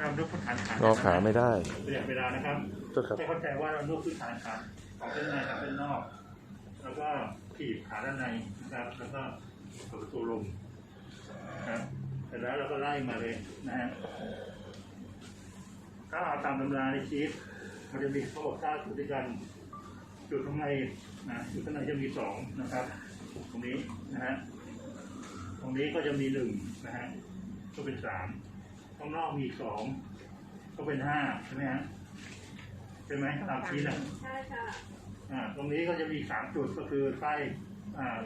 เรานวดพื้นฐานขางอขาไม่ได้เปลี่ยนเวลานะครับเจ้าครับให้เข้าใจว่าเรานวดพื้นฐานขาของเส้นในกับเส้นนอก แล้วก็ถีบขาด้านในนะครับ แล้วก็เปิดประตูลมนะครับเสร็จแล้วเราก็ไล่มาเลยนะฮะถ้าเอาตามตำราในชีตมันจะมีทั้งหมดเก้าจุดด้วยกัน จุดข้างในนะจุดข้างในจะมีสองนะครับ ตรงนี้นะฮะ ตรงนี้ก็จะมีหนึ่งนะฮะ ก็เป็นสาม ข้างนอกมีอีกสองก็เป็นห้าใช่ไหมฮะใช่ไหมตามที่นะใช่ค่ะอ่า ตรงนี้ก็จะมีสามจุดก็คือใต้อ่า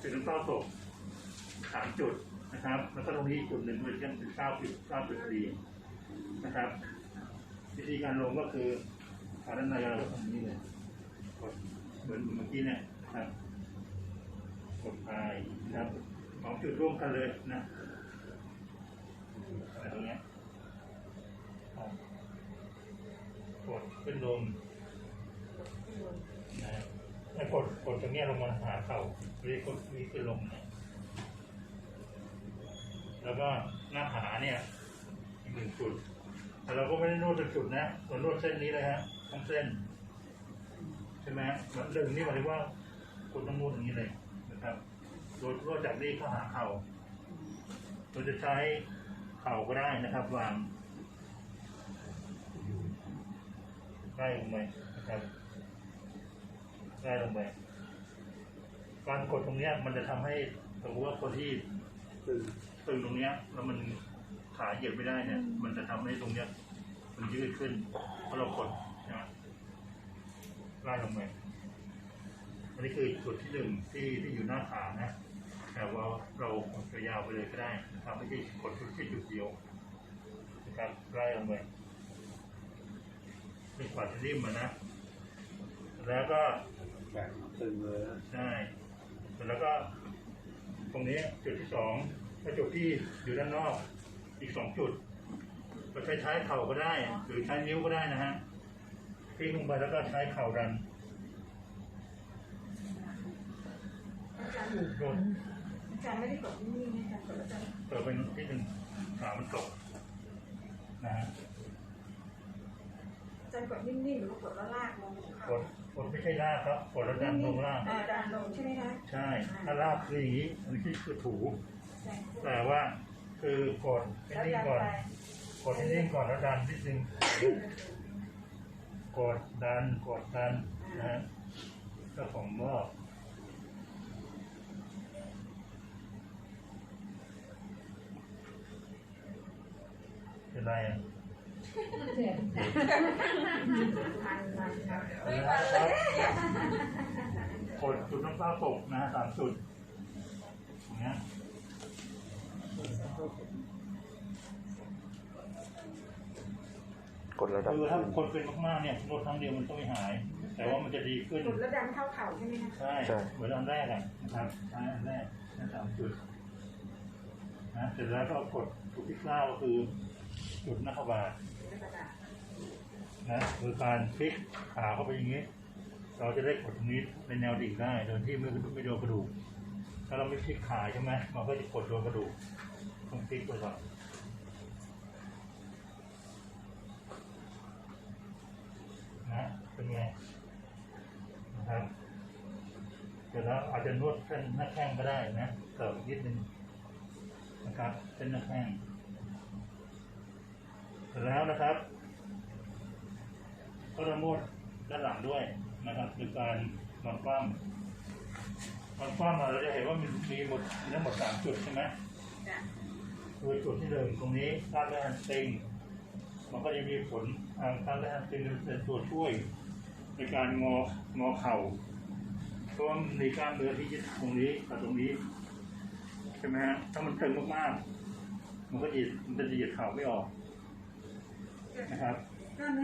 จุดน้ำเต้าตกสามจุดนะครับ แล้วก็ตรงนี้อีกจุดหนึ่งเป็นกันเป็นเก้าจุดเก้าจุดพอดีนะครับ วิธีการลงก็คือขาด้านในเราก็ทำอย่างนี้เลยกดเหมือนเมื่อกี้เนี่ยนะครับกดไปนะครับสองจุดร่วมกันเลยนะ อะไรตรงนี้กดขึ้นลงนะแล้วกดกดตรงนี้ลงมาหาเข่าเรียกดนี้ขึ้นลงนะแล้วก็หน้าขาเนี่ยอีกหนึ่งจุดแต่เราก็ไม่ได้นวดเป็นจุดนะเรานวดเส้นนี้เลยฮะทั้งเส้น ใช่ไหมมันดึงนี่หมายถึงว่าคุณต้องนวดอย่างนี้เลยนะครับ โดยนวดจากนี้เข้าหาเข่าเราจะใช้ เข่าก็ได้นะครับ วางไล่ลงไปนะครับไล่ลงไปการกดตรงเนี้ย มันจะทำให้สมมติว่าคนที่ตึงตึงตรงเนี้ย แล้วมันขาเหยียบไม่ได้เนี่ย มันจะทำให้ตรงเนี้ย มันยืดขึ้นเพราะเรากดนะไล่ลงไปอันนี้คือจุดที่หนึ่งที่ที่อยู่หน้าขานะ แต่ว่าเรากดยาวไปเลยก็ได้นะครับไม่ใช่กดจุดที่จุดเดียวนะครับไล่ลงไปเป็นกว่าจะริมอะนะ แล้วก็แบบตึงเลยใช่แล้วก็ตรงนี้จุดที่สองก็จุดที่อยู่ด้านนอก อีกสองจุดเราใช้ใช้เข่าก็ได้ หรือใช้นิ้วก็ได้นะฮะพลิกลงไปแล้วก็ใช้เข่าดันโดน อาจารย์ไม่ได้กดนิ่งๆนะอาจารย์กดแล้วจะเปิดเป็นที่หนึ่งขามันตกนะฮะอาจารย์กดนิ่งๆหรือว่ากดแล้วลากลงของเขากดกดไม่ใช่ลากครับกดแล้วดันลงล่างอ่าดันลงใช่ไหมคะใช่ ถ้าลากคืออย่างนี้อันนี้คือถูใช่แต่ว่าคือกดให้แล้วนิ่งดันก่อนไปกดให้นิ่งก่อนแล้วดันนิดนึงกดดันกดดันนะฮะเจ้าของรอบ เป็นไรอะมันมันครับนะครับกดจุดน้ำตาตกนะฮะสามจุดอย่างเงี้ยกดระดับคือถ้าคนเป็นมากๆเนี่ยนวดครั้งเดียวมันก็ไม่หาย แต่ว่ามันจะดีขึ้นกดแล้วดันเข้าเข่าใช่ไหมคะใช่เหมือนอันแรกอะนะครับใช้อันแรกแค่สามจุดนะเสร็จแล้วก็กดจุดที่เก้าก็คือ จุดหน้าขบาทแล้วก็ดันนะคือการพลิกขาเข้าไปอย่างนี้ เราจะได้กดตรงนี้ในแนวดิ่งได้โดยที่ไม่ไม่โดนกระดูกถ้าเราไม่พลิกขาใช่ไหมมันก็จะกดโดนกระดูกต้องพลิกไปก่อนนะเป็นไงนะครับเสร็จแล้วอาจจะนวดเส้นหน้าแข้งก็ได้นะเสริมนิดนึงนะครับเส้นหน้าแข้ง ร็จแล้วนะครับก็จะนวดด้านหลังด้วยนะครับคือการนอนคว่ำนอนคว่ำอะเราจะเห็นว่ามีมีหมดมีทั้งหมดสามจุดใช่ไหมจ้ะคือจุดที่หนึ่งตรงนี้กล้ามเนื้อฮัมสตริงมันก็จะมีผลทางกล้ามเนื้อฮัมสตริงเป็นตัวช่วยในการงองอเข่าเพราะว่ามีกล้ามเนื้อที่ยึดตรงนี้กับตรงนี้ใช่ไหมฮะถ้ามันตึงมากๆมันก็จะมันจะเหยียดเข่าไม่ออก นะครับกล้ามเนื้อ